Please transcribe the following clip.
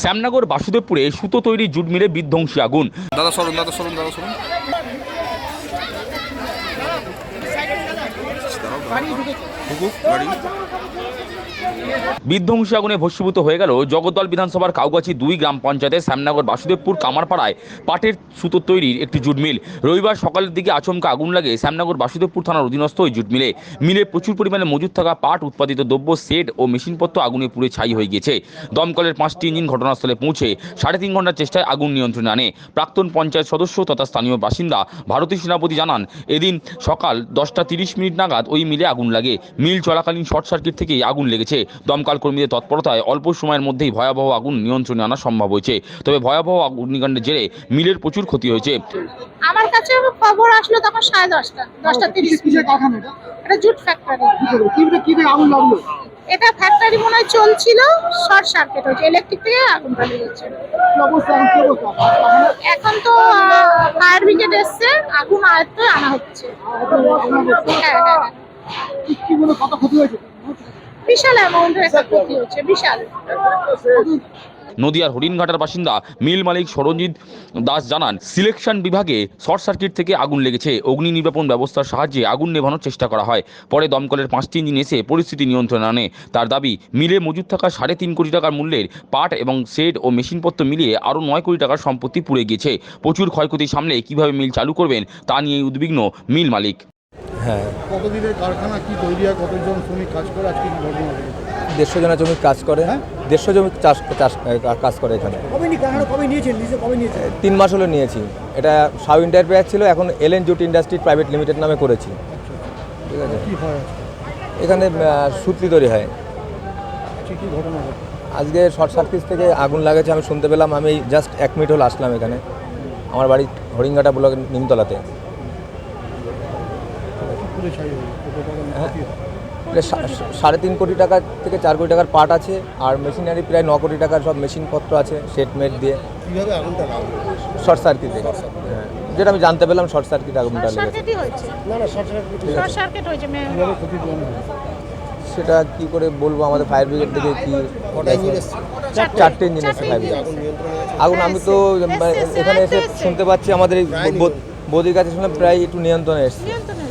শ্যামনগর বাসুদেবপুরে সুতো তৈরি জুট মিলে বিধ্বংসী আগুন। দাদা সরুন দাদা সরুন দাদা সরুন। বিধ্বংসী আগুনে ভস্মীভূত হয়ে গেল জগদ্দল বিধানসভার কাউগাছি দুই গ্রাম পঞ্চায়েতের শ্যামনগর বাসুদেবপুর কামারপাড়ায় পাটের সুতো তৈরির একটি জুট মিল রবিবার সকালের দিকে আচমকা আগুন লাগে শ্যামনগর বাসুদেবপুর থানার অধীনস্থ ওই জুট মিলে মিলে প্রচুর পরিমাণে মজুত থাকা পাট, উৎপাদিত দ্রব্য, সেট ও মেশিনপত্র আগুনে পুড়ে ছাই হয়ে গিয়েছে। দমকলের পাঁচটি ইঞ্জিন ঘটনাস্থলে পৌঁছে সাড়ে তিন ঘণ্টার চেষ্টায় আগুন নিয়ন্ত্রণে আনে। প্রাক্তন পঞ্চায়েত সদস্য তথা স্থানীয় বাসিন্দা ভারতী সেনাপতি জানান, এদিন সকাল দশটা তিরিশ মিনিট নাগাদ ওই মিলে আগুন লাগে। মিল চলাকালীন শর্ট সার্কিট থেকেই আগুন লেগেছে। দমকাল কর্মীদের তৎপরতায় অল্প সময়ের মধ্যেই ভয়াবহ আগুন নিয়ন্ত্রণে আনা সম্ভব হয়েছে। তবে ভয়াবহ অগ্নিকাণ্ডের জেরে মিলের প্রচুর ক্ষতি হয়েছে। আমার কাছে খবর আসলো তখন সাড়ে দশটা দশটা তিরিশ। এটা? এটা জুট ফ্যাক্টরি আগুন লাগল? এটা ফ্যাক্টরি মনে হয় চলছিল শর্ট সার্কিট হয়েছে। ইলেকট্রিক থেকে লেগেছে কি অবস্থা? এখন? তো ফায়ার ব্রিগেড এসছে আগুন আয়ত্তে আনা হচ্ছে। বলছে, হ্যাঁ হ্যাঁ হ্যাঁ। কি- কি বলে কত ক্ষতি হয়েছে? বিশাল অ্যামাউন্টের একটা ক্ষতি হচ্ছে বিশাল। নদিয়ার হরিণঘাটার বাসিন্দা মিল মালিক সরঞ্জিৎ দাস জানান সিলেকশন বিভাগে শর্ট সার্কিট থেকে আগুন লেগেছে। অগ্নি নির্বাপন ব্যবস্থার সাহায্যে আগুন নেভানোর চেষ্টা করা হয়। পরে দমকলের পাঁচটি ইঞ্জিন এসে পরিস্থিতি নিয়ন্ত্রণে আনে। তার দাবি মিলে মজুদ থাকা সাড়ে তিন কোটি টাকার মূল্যের পাট এবং সেড ও মেশিনপত্র মিলিয়ে আরও নয় কোটি টাকার সম্পত্তি পুড়ে গিয়েছে। প্রচুর ক্ষয়ক্ষতি সামলে কীভাবে মিল চালু করবেন তা নিয়ে উদ্বিগ্ন মিল মালিক। হ্যাঁ। কতদিনের কারখানা কি তৈরি হয় কতজন শ্রমিক কাজ করে আজকে কি ঘটনা দেড়শো জনের জমি কাজ করে। হ্যাঁ? দেড়শো জমি চাষ চাষ কাজ করে এখানে। তিন মাস হলো নিয়েছি। এটা সাউ ইন্টারপ্রাইজ ছিল এখন LN jute industry private limited নামে করেছি। ঠিক আছে? কি হয় আজকে? এখানে সুতলি তৈরি হয়। আজকে শর্ট সার্কিট থেকে আগুন লাগেছে আমি শুনতে পেলাম। আমি জাস্ট এক মিনিট হলো আসলাম এখানে। আমার বাড়ি হরিঙ্গাটা ব্লকের নিমতলাতে পুরে ছাই হয়ে গেছে। কত টাকা হ্যাঁ। ক্ষতি হয়? এটা সা- সা- সাড়ে তিন কোটি টাকা থেকে চার কোটি টাকার পার্ট আছে আর মেশিনারি প্রায় ন কোটি টাকার সব মেশিনপত্র আছে সেট মেট দিয়ে। শর্ট সার্কিট হ্যাঁ। যেটা আমি জানতে পেলাম শর্ট সার্কিট আগুনটা শর্ট লেগেছে। সার্কিটই হয়েছে? না না শর্ট সার্কিট শর্ট সার্কিট হয়েছে মে- কীভাবে ক্ষতিপূরণ হবে সেটা কি করে বলব আমাদের ফায়ার ব্রিগেড থেকে কি চারটে। ইঞ্জিন এসেছে ফায়ার ব্রিগেড আগুন আমি তো মানে এখানে এসে শুনতে পাচ্ছি আমাদের বৌদির কাছে শুনলাম প্রায় একটু নিয়ন্ত্রণে এসছে। নিয়ন্ত্রণে